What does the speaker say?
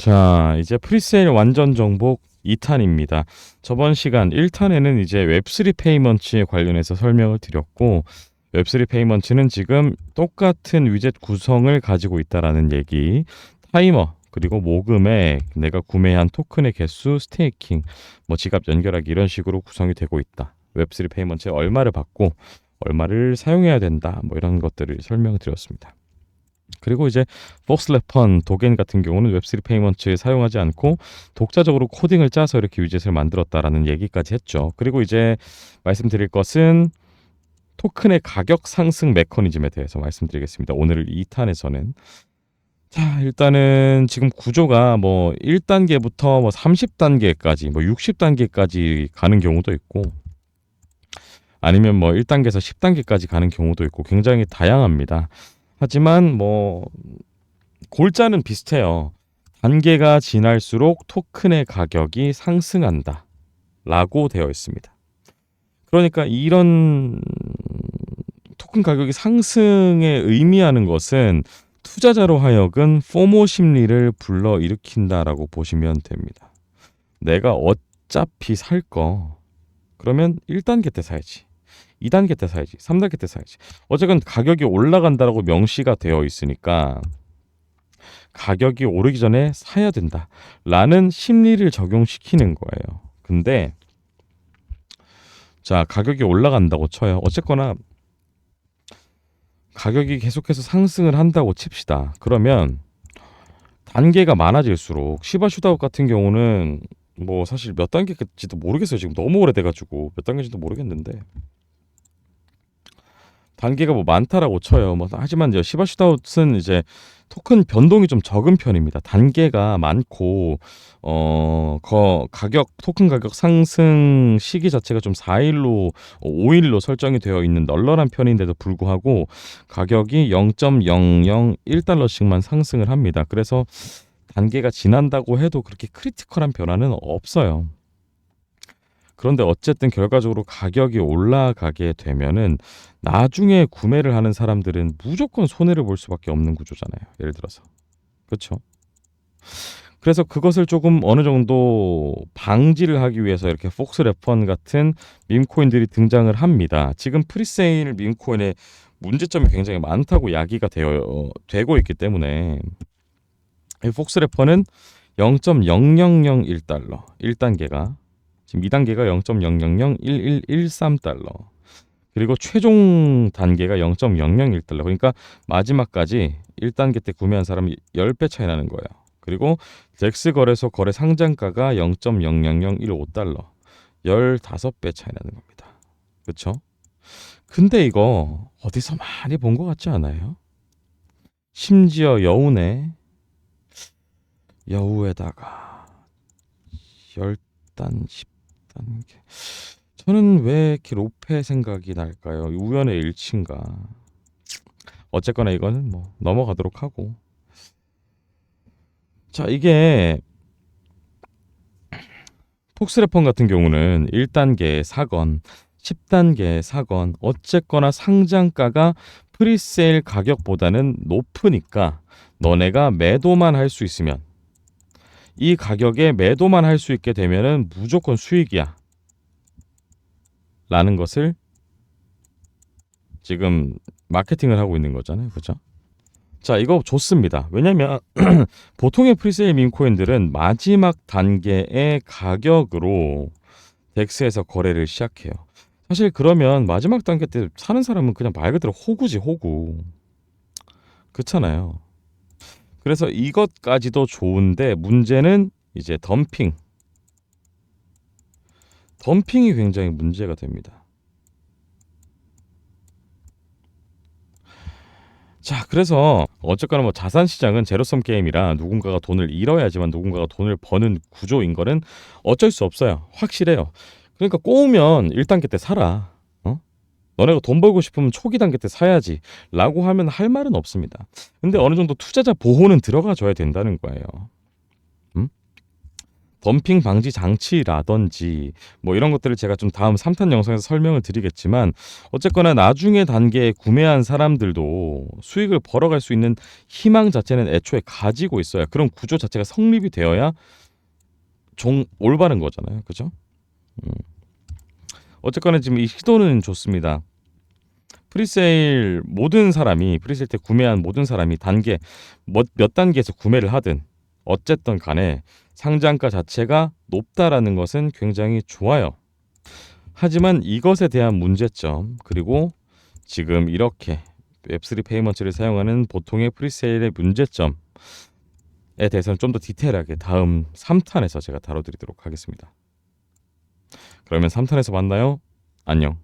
자, 이제 프리세일 완전 정복 2탄입니다. 저번 시간 1탄에는 이제 웹3 페이먼츠에 관련해서 설명을 드렸고 웹3 페이먼츠는 지금 똑같은 위젯 구성을 가지고 있다라는 얘기, 타이머, 그리고 모금액, 내가 구매한 토큰의 개수, 스테이킹, 뭐 지갑 연결하기 이런 식으로 구성이 되고 있다. 웹3 페이먼츠에 얼마를 받고 얼마를 사용해야 된다. 뭐 이런 것들을 설명을 드렸습니다. 그리고 이제 폭스래펀 도겐 같은 경우는 웹3 페이먼트에 사용하지 않고 독자적으로 코딩을 짜서 이렇게 위젯을 만들었다라는 얘기까지 했죠. 그리고 이제 말씀드릴 것은 토큰의 가격 상승 메커니즘에 대해서 말씀드리겠습니다. 오늘 2탄에서는 자, 일단은 지금 구조가 뭐 1단계부터 뭐 30단계까지 뭐 60단계까지 가는 경우도 있고 아니면 뭐 1단계에서 10단계까지 가는 경우도 있고 굉장히 다양합니다. 하지만 뭐 골자는 비슷해요. 단계가 지날수록 토큰의 가격이 상승한다. 라고 되어 있습니다. 그러니까 이런 토큰 가격이 상승에 의미하는 것은 투자자로 하여금 포모 심리를 불러 일으킨다라고 보시면 됩니다. 내가 어차피 살 거 그러면 1단계 때 사야지. 2단계 때 사야지. 3단계 때 사야지. 어쨌든 가격이 올라간다라고 명시가 되어 있으니까 가격이 오르기 전에 사야 된다. 라는 심리를 적용시키는 거예요. 근데 자, 가격이 올라간다고 쳐요. 어쨌거나 가격이 계속해서 상승을 한다고 칩시다. 그러면 단계가 많아질수록 시바 슈다웃 같은 경우는 뭐 사실 몇 단계일지도 모르겠어요. 지금 너무 오래돼가지고 몇 단계인지도 모르겠는데 단계가 뭐 많다라고 쳐요. 뭐 하지만 이제 시바슈다웃은 이제 토큰 변동이 좀 적은 편입니다. 단계가 많고 어, 거 가격 토큰 가격 상승 시기 자체가 좀 4일로 5일로 설정이 되어 있는 널널한 편인데도 불구하고 가격이 0.001달러씩만 상승을 합니다. 그래서 단계가 지난다고 해도 그렇게 크리티컬한 변화는 없어요. 그런데 어쨌든 결과적으로 가격이 올라가게 되면은 나중에 구매를 하는 사람들은 무조건 손해를 볼 수밖에 없는 구조잖아요. 예를 들어서. 그렇죠? 그래서 그것을 조금 어느 정도 방지를 하기 위해서 이렇게 폭스 레펀 같은 밈코인들이 등장을 합니다. 지금 프리세일 밈코인의 문제점이 굉장히 많다고 야기가 되어 되고 있기 때문에 이 폭스 레퍼는 0.0001달러 1단계가 지금 2단계가 0.0001113달러. 그리고 최종 단계가 0.001달러. 그러니까 마지막까지 1단계 때 구매한 사람이 10배 차이 나는 거예요. 그리고 덱스 거래소 거래 상장가가 0.00015달러. 15배 차이 나는 겁니다. 그렇죠? 근데 이거 어디서 많이 본 것 같지 않아요? 심지어 여운에 여우에다가 10단 10단계 저는 왜 이렇게 로페 생각이 날까요? 우연의 일치인가? 어쨌거나 이거는 뭐 넘어가도록 하고 자 이게 폭스레폰 같은 경우는 1단계 사건 10단계 사건 어쨌거나 상장가가 프리세일 가격보다는 높으니까 너네가 매도만 할 수 있으면 이 가격에 매도만 할 수 있게 되면은 무조건 수익이야. 라는 것을 지금 마케팅을 하고 있는 거잖아요. 그죠? 자, 이거 좋습니다. 왜냐면 보통의 프리세일 민코인들은 마지막 단계의 가격으로 덱스에서 거래를 시작해요. 사실 그러면 마지막 단계 때 사는 사람은 그냥 말 그대로 호구지, 호구. 그렇잖아요. 그래서 이것까지도 좋은데 문제는 이제 덤핑. 덤핑이 굉장히 문제가 됩니다. 자, 그래서 어쨌거나 뭐 자산 시장은 제로섬 게임이라 누군가가 돈을 잃어야지만 누군가가 돈을 버는 구조인 거는 어쩔 수 없어요. 확실해요. 그러니까 꼬우면 1단계 때 살아. 어? 너네가 돈 벌고 싶으면 초기 단계 때 사야지. 라고 하면 할 말은 없습니다. 근데 어느 정도 투자자 보호는 들어가 줘야 된다는 거예요. 음? 덤핑 방지 장치라든지 뭐 이런 것들을 제가 좀 다음 3탄 영상에서 설명을 드리겠지만 어쨌거나 나중에 단계에 구매한 사람들도 수익을 벌어갈 수 있는 희망 자체는 애초에 가지고 있어야 그런 구조 자체가 성립이 되어야 종 올바른 거잖아요. 그죠? 음. 어쨌거나 지금 이 시도는 좋습니다. 프리세일 모든 사람이 프리세일 때 구매한 모든 사람이 단계 몇, 몇 단계에서 구매를 하든 어쨌든 간에 상장가 자체가 높다라는 것은 굉장히 좋아요. 하지만 이것에 대한 문제점 그리고 지금 이렇게 웹3 페이먼트를 사용하는 보통의 프리세일의 문제점에 대해서는 좀 더 디테일하게 다음 3탄에서 제가 다뤄드리도록 하겠습니다. 그러면 3탄에서 만나요. 안녕.